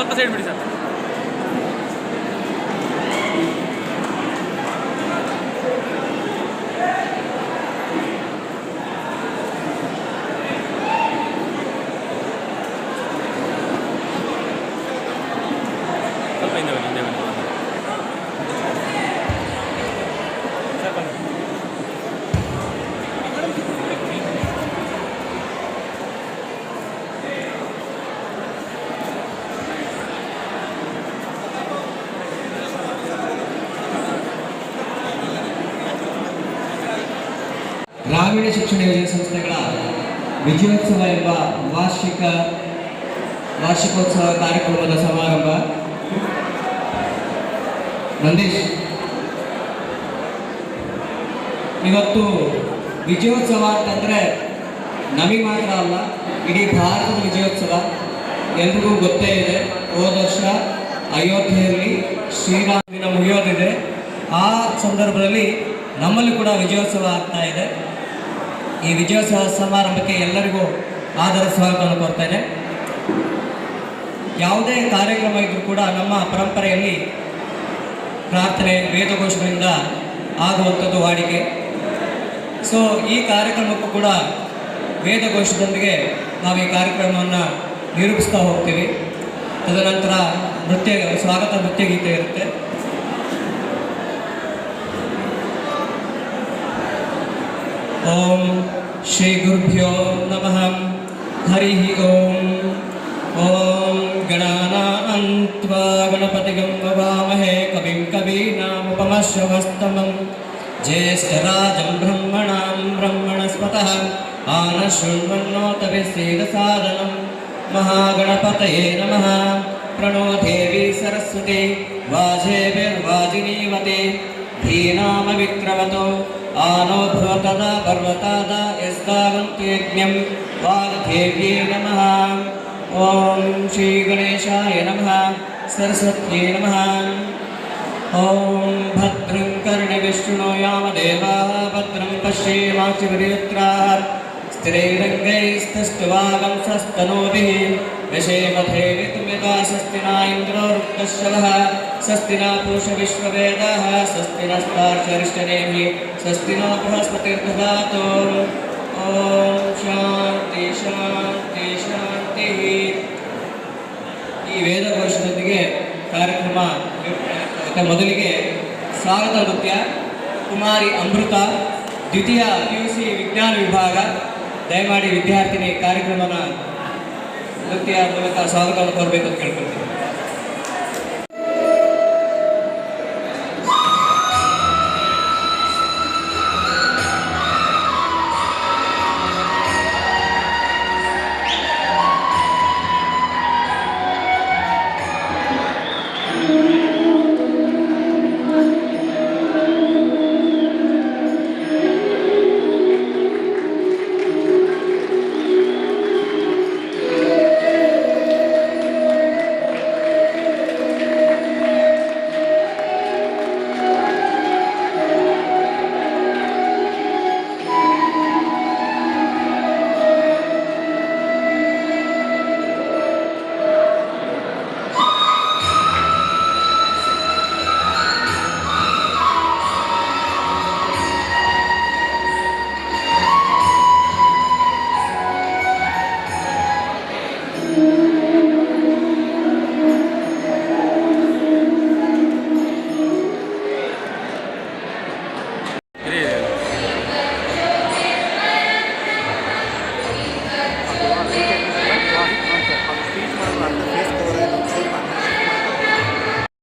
ಸ್ವಲ್ಪ ಸೈಡ್ ಬಿಡಿ ಸರ್ ಸ್ವಲ್ಪ ಹಿಂದೆ ಬನ್ನಿ ಹಿಂದೆ ಬನ್ನಿ ಸರ್ ಬನ್ನಿ ಗ್ರಾಮೀಣ ಶಿಕ್ಷಣ ಯೋಜನೆ ಸಂಸ್ಥೆಗಳ ವಿಜಯೋತ್ಸವ ಎಂಬ ವಾರ್ಷಿಕ ವಾರ್ಷಿಕೋತ್ಸವ ಕಾರ್ಯಕ್ರಮದ ಸಮಾರಂಭ. ನಂದೀಶ್, ಇವತ್ತು ವಿಜಯೋತ್ಸವ ಅಂತಂದರೆ ನಮಗೆ ಮಾತ್ರ ಅಲ್ಲ, ಇಡೀ ಭಾರತದ ವಿಜಯೋತ್ಸವ. ಎಲ್ರಿಗೂ ಗೊತ್ತೇ ಇದೆ, ಹೋದ ವರ್ಷ ಅಯೋಧ್ಯೆಯಲ್ಲಿ ಶ್ರೀರಾಮ ದಿನ ಮುಗಿಯೋದಿದೆ. ಆ ಸಂದರ್ಭದಲ್ಲಿ ನಮ್ಮಲ್ಲಿ ಕೂಡ ವಿಜಯೋತ್ಸವ ಆಗ್ತಾ ಇದೆ. ಈ ವಿಜಯೋತ್ಸವ ಸಮಾರಂಭಕ್ಕೆ ಎಲ್ಲರಿಗೂ ಆದರ ಸ್ವಾಗತವನ್ನು ಕೋರ್ತೇನೆ ಯಾವುದೇ ಕಾರ್ಯಕ್ರಮ ಇದ್ರೂ ಕೂಡ ನಮ್ಮ ಪರಂಪರೆಯಲ್ಲಿ ಪ್ರಾರ್ಥನೆ, ವೇದಘೋಷಗಳಿಂದ ಆಗುವಂಥದ್ದು ವಾಡಿಕೆ ಸೊ ಈ ಕಾರ್ಯಕ್ರಮಕ್ಕೂ ಕೂಡ ವೇದಘೋಷದೊಂದಿಗೆ ನಾವು ಈ ಕಾರ್ಯಕ್ರಮವನ್ನು ನಿರೂಪಿಸ್ತಾ ಹೋಗ್ತೀವಿ. ತದನಂತರ ನೃತ್ಯ, ಸ್ವಾಗತ ನೃತ್ಯ ಗೀತೆ ಇರುತ್ತೆ. ఓం శ్రీ గురుభ్యో నమ హరి ఓం ఓం గణానాన్వా గణపతిగం వవామహే కవిం కవీనాముపమశ్రవస్తమం ज्येष्ठराजं ब्रह्मणां ब्रह्मणस्पतः आनशृण्वन्नो तविसेदसादनं महागणपतये नमः प्रणो देवी सरस्वती वाजेभिर्वाजिनीवते धीनाम विक्रमतो आनो भवतदा पर्वतादा यस्तावन्तु यज्ञं वाग्देव्ये नमः ॐ श्रीगणेशाय नमः सरस्वत्यै नमः ॐ भद्रं कर्णविष्णुनो यामदेवाः भद्रं पश्येमाक्षिपर्यत्राः स्थिरैरङ्गैस्तस्तुवागं सस्तनूभिः विषेमधेवितुमिदा स्वस्ति न इन्द्रो वृत्तश्रवः स्वस्ति न पूष विश्ववेदाः स्वस्ति नस्तार्चरिष्टनेभिः स्वस्ति नो बृहस्पतिर्दधातु ॐ ಶಾಂತಿ ಶಾಂತಿ ಶಾಂತಿ ಈ ವೇದಘೋಷದೊಂದಿಗೆ ಕಾರ್ಯಕ್ರಮ ಮತ್ತೆ ಮೊದಲಿಗೆ ಸ್ವಾಗತ ನೃತ್ಯ ಕುಮಾರಿ ಅಮೃತ ದ್ವಿತೀಯ ಪಿ ಯು ಸಿ ವಿಜ್ಞಾನ ವಿಭಾಗ ದಯಮಾಡಿ ವಿದ್ಯಾರ್ಥಿನಿ ಕಾರ್ಯಕ್ರಮನ ನೃತ್ಯ ಮೂಲಕ ಸ್ವಾಗತವನ್ನು ಕೋರಬೇಕು ಅಂತ ಕೇಳ್ಕೊಳ್ತೀನಿ.